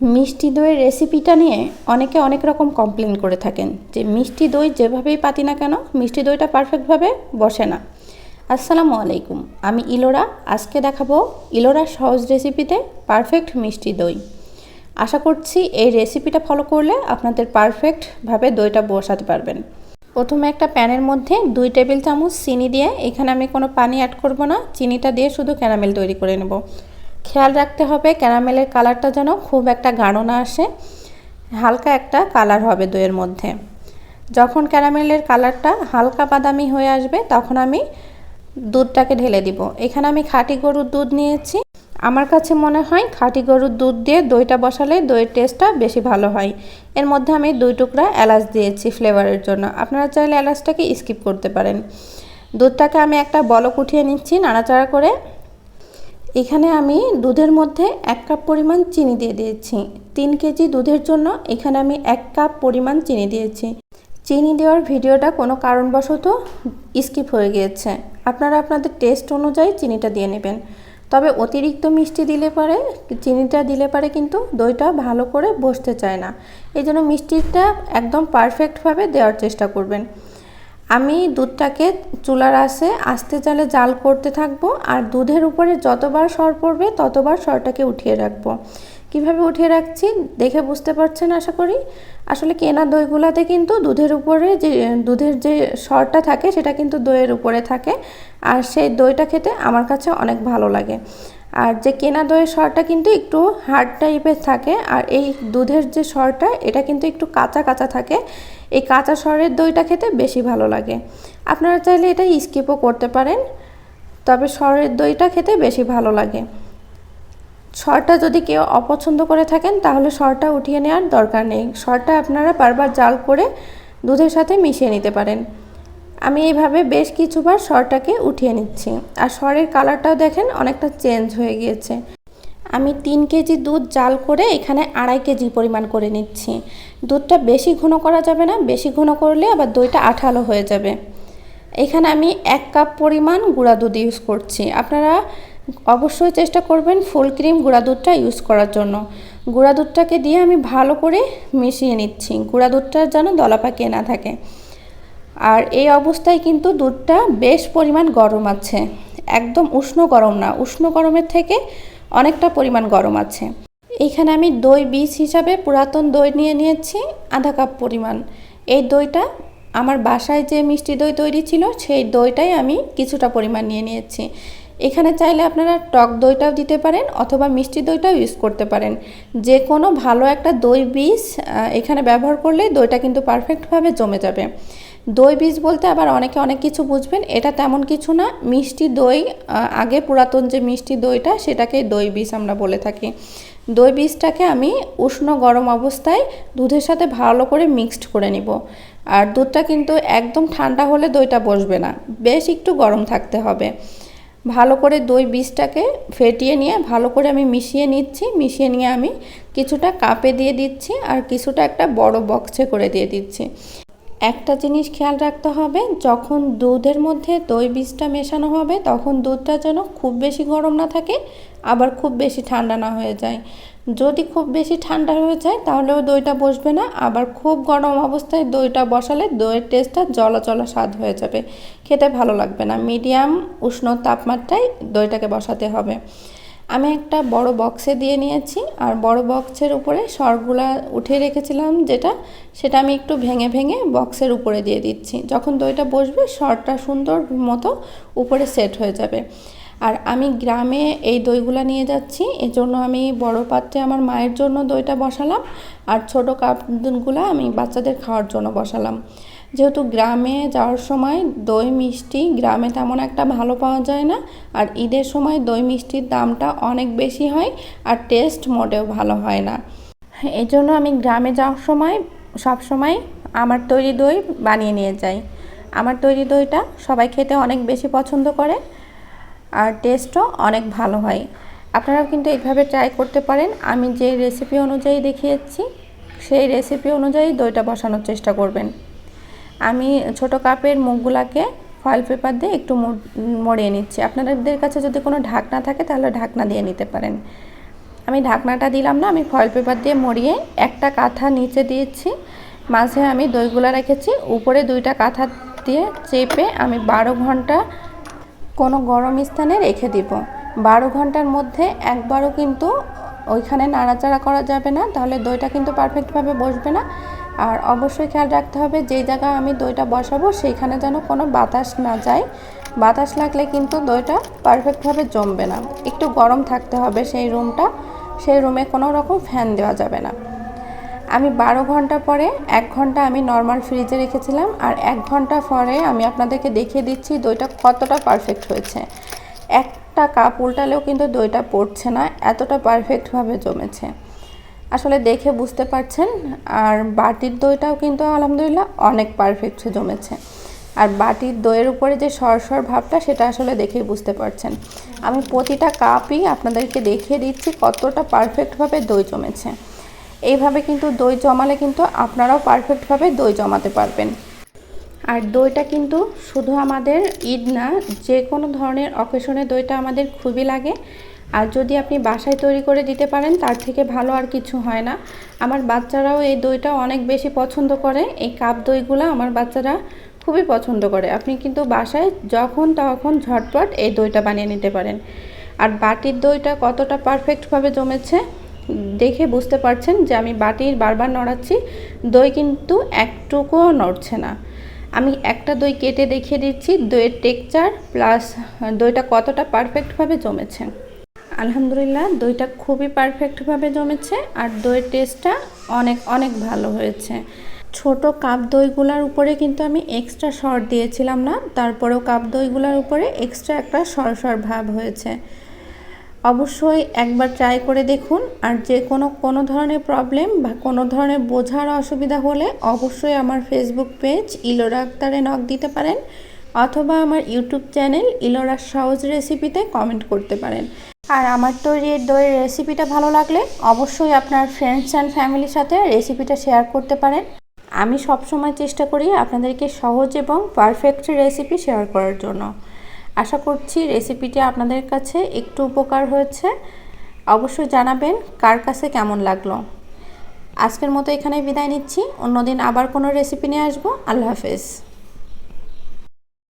মিষ্টি দইয়ের রেসিপিটা নিয়ে অনেকে অনেক রকম কমপ্লেন করে থাকেন যে মিষ্টি দই যেভাবেই পাতি না কেন, মিষ্টি দইটা পারফেক্টভাবে বসে না। আসসালামু আলাইকুম, আমি ইলোরা। আজকে দেখাবো ইলোরা সহজ রেসিপিতে পারফেক্ট মিষ্টি দই। আশা করছি এই রেসিপিটা ফলো করলে আপনাদের পারফেক্টভাবে দইটা বসাতে পারবেন। প্রথমে একটা প্যানের মধ্যে দুই টেবিল চামচ চিনি দিয়ে এখানে আমি কোনো পানি অ্যাড করব না। চিনিটা দিয়ে শুধু ক্যারামেল তৈরি করে নেব। খেয়াল রাখতে হবে ক্যারামেলের কালারটা যেন খুব একটা গাঢ় না আসে, হালকা একটা কালার হবে দইয়ের মধ্যে। যখন ক্যারামেলের কালারটা হালকা বাদামি হয়ে আসবে, তখন আমি দুধটাকে ঢেলে দিব। এখানে আমি খাঁটি গরুর দুধ নিয়েছি। আমার কাছে মনে হয় খাঁটি গরুর দুধ দিয়ে দইটা বসালে দইয়ের টেস্টটা বেশি ভালো হয়। এর মধ্যে আমি দুই টুকরা এলাচ দিয়েছি ফ্লেভারের জন্য। আপনারা চাইলে এলাচটাকে স্কিপ করতে পারেন। দুধটাকে আমি একটা বলক উঠিয়ে নিচ্ছি নাড়াচাড়া করে। এখানে আমি দুধের মধ্যে এক কাপ পরিমাণ চিনি দিয়ে দিয়েছি। তিন কেজি দুধের জন্য এখানে আমি এক কাপ পরিমাণ চিনি দিয়েছি। চিনি দেওয়ার ভিডিওটা কোনো কারণবশত স্কিপ হয়ে গিয়েছে। আপনারা আপনাদের টেস্ট অনুযায়ী চিনিটা দিয়ে নেবেন। তবে অতিরিক্ত মিষ্টি দিলে পরে, চিনিটা দিলে পরে কিন্তু দইটা ভালো করে বসতে চায় না। এই জন্য মিষ্টিটা একদম পারফেক্টভাবে দেওয়ার চেষ্টা করবেন। আমি দুধটাকে চুলার আসে আস্তে চালে জাল করতে থাকব আর দুধের উপরে যতবার সর পড়বে ততবার সরটাকে উঠিয়ে রাখব। কীভাবে উঠিয়ে রাখছি দেখে বুঝতে পারছেন আশা করি? আসলে কেনা দইগুলাতে কিন্তু দুধের উপরে যে, দুধের যে সরটা থাকে সেটা কিন্তু দইয়ের উপরে থাকে। আর সেই দইটা খেতে আমার কাছে অনেক ভালো লাগে। আর যে কেনা দইয়ের সরটা কিন্তু একটু হার্ড টাইপের থাকে আর এই দুধের যে সরটা এটা কিন্তু একটু কাঁচা কাঁচা থাকে। এই কাঁচা সরের দইটা খেতে বেশি ভালো লাগে। আপনারা চাইলে এটা স্কিপও করতে পারেন, তবে সরের দইটা খেতে বেশি ভালো লাগে। সরটা যদি কেউ অপছন্দ করে থাকেন, তাহলে সরটা উঠিয়ে নেওয়ার দরকার নেই। সরটা আপনারা বারবার জাল করে দুধের সাথে মিশিয়ে নিতে পারেন। আমি এইভাবে বেশ কিছুবার সরটাকে উঠিয়ে নিচ্ছি। আর সরের কালারটাও দেখেন অনেকটা চেঞ্জ হয়ে গিয়েছে। আমি তিন কেজি দুধ জাল করে এখানে আড়াই কেজি পরিমাণ করে নিচ্ছি। দুধটা বেশি ঘন করা যাবে না, বেশি ঘন করলে আবার দইটা আঠালো হয়ে যাবে। এখানে আমি এক কাপ পরিমাণ গুঁড়া দুধ ইউজ করছি। আপনারা অবশ্যই চেষ্টা করবেন ফুল ক্রিম গুঁড়া দুধটা ইউজ করার জন্য। গুঁড়া দুধটাকে দিয়ে আমি ভালো করে মিশিয়ে নিচ্ছি। গুঁড়া দুধটা যেন দলা পাকিয়ে না থাকে। আর এই অবস্থায় কিন্তু দুধটা বেশ পরিমাণ গরম আছে। একদম উষ্ণ গরম না, উষ্ণ গরমের থেকে অনেকটা পরিমাণ গরম আছে। এইখানে আমি দই বীজ হিসাবে পুরাতন দই নিয়ে নিয়েছি, আধা কাপ পরিমাণ। এই দইটা আমার বাসায় যে মিষ্টি দই তৈরি ছিল, সেই দইটাই আমি কিছুটা পরিমাণ নিয়ে নিয়েছি। এখানে চাইলে আপনারা টক দইটাও দিতে পারেন অথবা মিষ্টি দইটাও ইউজ করতে পারেন। যে কোনো ভালো একটা দই বীজ এখানে ব্যবহার করলে দইটা কিন্তু পারফেক্টভাবে জমে যাবে। দই বীজ বলতে আবার অনেকে অনেক কিছু বুঝবেন। এটা তেমন কিছু না, মিষ্টি দই আগে পুরাতন যে মিষ্টি দইটা সেটাকে দই বীজ আমরা বলে থাকি। দই বীজটাকে আমি উষ্ণ গরম অবস্থায় দুধের সাথে ভালো করে মিক্সড করে নিব। আর দুধটা কিন্তু একদম ঠান্ডা হলে দইটা বসবে না, বেশ একটু গরম থাকতে হবে। ভালো করে দই বীজটাকে ফেটিয়ে নিয়ে ভালো করে আমি মিশিয়ে নিচ্ছি, মিশিয়ে নিয়ে আমি কিছুটা কাপে দিয়ে দিচ্ছি আর কিছুটা একটা বড় বক্সে করে দিয়ে দিচ্ছি। একটা জিনিস খেয়াল রাখতে হবে, যখন দুধের মধ্যে দই বীজটা মেশানো হবে, তখন দুধটা যেন খুব বেশি গরম না থাকে, আবার খুব বেশি ঠান্ডা না হয়ে যায়। যদি খুব বেশি ঠান্ডা হয়ে যায়, তাহলেও দইটা বসবে না, আবার খুব গরম অবস্থায় দইটা বসালে দইয়ের টেস্টটা জলা জলা স্বাদ হয়ে যাবে। খেতে ভালো লাগবে না। মিডিয়াম উষ্ণ তাপমাত্রায় দইটাকে বসাতে হবে। আমি একটা বড় বক্সে দিয়ে নিয়েছি, আর বড় বক্সের উপরে সরগুলা উঠে রেখেছিলাম যেটা, সেটা আমি একটু ভেঙে ভেঙে বক্সের উপরে দিয়ে দিচ্ছি। যখন দইটা বসবে সরটা সুন্দর মতো উপরে সেট হয়ে যাবে। আর আমি গ্রামে এই দইগুলা নিয়ে যাচ্ছি, এজন্য আমি বড় পাত্রে আমার মায়ের জন্য দইটা বসালাম, আর ছোটো কাপগুলো আমি বাচ্চাদের খাওয়ার জন্য বসালাম। যেহেতু গ্রামে যাওয়ার সময় দই মিষ্টি গ্রামে তেমন একটা ভালো পাওয়া যায় না, আর ঈদের সময় দই মিষ্টির দামটা অনেক বেশি হয় আর টেস্ট মোটেও ভালো হয় না। এই জন্য আমি গ্রামে যাওয়ার সময় সব সময় আমার তৈরি দই বানিয়ে নিয়ে যাই। আমার তৈরি দইটা সবাই খেতে অনেক বেশি পছন্দ করে আর টেস্টও অনেক ভালো হয়। আপনারা কিন্তু এইভাবে ট্রাই করতে পারেন। আমি যে রেসিপি অনুযায়ী দেখিয়েছি, সেই রেসিপি অনুযায়ী দইটা বসানোর চেষ্টা করবেন। আমি ছোট কাপের মুখগুলাকে ফয়েল পেপার দিয়ে একটু মরিয়ে নিচ্ছি। আপনাদের কাছে যদি কোনো ঢাকনা থাকে তাহলে ঢাকনা দিয়ে নিতে পারেন। আমি ঢাকনাটা দিলাম না, আমি ফয়েল পেপার দিয়ে মরিয়ে একটা কাঁথা নিচে দিয়েছি। মাঝে আমি দইগুলো রেখেছি, উপরে দুইটা কাঁথা দিয়ে চেপে আমি বারো ঘণ্টা কোনো গরম স্থানে রেখে দিব। বারো ঘণ্টার মধ্যে একবারও কিন্তু ওইখানে নাড়াচাড়া করা যাবে না, তাহলে দইটা কিন্তু পারফেক্টভাবে বসবে না। আর অবশ্যই খেয়াল রাখতে হবে যেই জায়গায় আমি দইটা বসাবো, সেইখানে যেন কোনো বাতাস না যায়। বাতাস লাগলে কিন্তু দইটা পারফেক্টভাবে জমবে না। একটু গরম থাকতে হবে সেই রুমটা, সেই রুমে কোনো রকম ফ্যান দেওয়া যাবে না। আমি বারো ঘণ্টা পরে, এক ঘণ্টা আমি নর্মাল ফ্রিজে রেখেছিলাম আর এক ঘণ্টা পরে আমি আপনাদেরকে দেখিয়ে দিচ্ছি দইটা কতটা পারফেক্ট হয়েছে। একটা কাপ উল্টালেও কিন্তু দইটা পড়ছে না, এতটা পারফেক্টভাবে জমেছে। আসলে দেখে বুঝতে পারছেন। আর বাটির দইটাও কিন্তু আলহামদুলিল্লাহ অনেক পারফেক্ট জমেছে। আর বাটির দইয়ের উপরে যে সরসর ভাবটা, সেটা আসলে দেখেই বুঝতে পারছেন। আমি প্রতিটা কাপই আপনাদেরকে দেখিয়ে দিচ্ছি কতটা পারফেক্টভাবে দই জমেছে। এইভাবে কিন্তু দই জমালে কিন্তু আপনারাও পারফেক্টভাবে দই জমাতে পারবেন। আর দইটা কিন্তু শুধু আমাদের ঈদ না যে কোনো ধরনের অকেশনে দইটা আমাদের খুবই লাগে। আর যদি আপনি বাসায় তৈরি করে দিতে পারেন, তার থেকে ভালো আর কিছু হয় না। আমার বাচ্চারাও এই দইটা অনেক বেশি পছন্দ করে। এই কাপ দইগুলো আমার বাচ্চারা খুবই পছন্দ করে। আপনি কিন্তু বাসায় যখন তখন ঝটপট এই দইটা বানিয়ে নিতে পারেন। আর বাটির দইটা কতটা পারফেক্টভাবে জমেছে, দেখে বুঝতে পারছেন যে আমি বাটির বারবার নড়াচ্ছি, দই কিন্তু একটুকুও নড়ছে না। আমি একটা দই কেটে দেখিয়ে দিচ্ছি, দইয়ের টেক্সচার প্লাস দইটা কতটা পারফেক্টভাবে জমেছে। আলহামদুলিল্লাহ, দইটা খুবই পারফেক্টভাবে জমেছে আর দইয়ের টেস্টটা অনেক অনেক ভালো হয়েছে। ছোট কাপ দইগুলোর উপরে কিন্তু আমি এক্সট্রা সর দিয়েছিলাম না, তারপরেও কাপ দইগুলোর উপরে এক্সট্রা একটা সরসর ভাব হয়েছে। অবশ্যই একবার ট্রাই করে দেখুন, আর যে কোনো কোনো ধরনের প্রবলেম বা কোনো ধরনের বোঝার অসুবিধা হলে অবশ্যই আমার ফেসবুক পেজ ইলোরা আক্তারে নক দিতে পারেন, অথবা আমার ইউটিউব চ্যানেল ইলোরা সহজ রেসিপিতে কমেন্ট করতে পারেন। আর আমার তৈরি দইয়ের রেসিপিটা ভালো লাগলে অবশ্যই আপনার ফ্রেন্ডস অ্যান্ড ফ্যামিলির সাথে রেসিপিটা শেয়ার করতে পারেন। আমি সবসময় চেষ্টা করি আপনাদেরকে সহজ এবং পারফেক্ট রেসিপি শেয়ার করার জন্য। আশা করছি রেসিপিটি আপনাদের কাছে একটু উপকার হয়েছে। অবশ্যই জানাবেন কার কাছে কেমন লাগল। আজকের মতো এখানে বিদায় নিচ্ছি। অন্যদিন আবার কোনো রেসিপি নিয়ে আসব। আল্লাহ হাফেজ।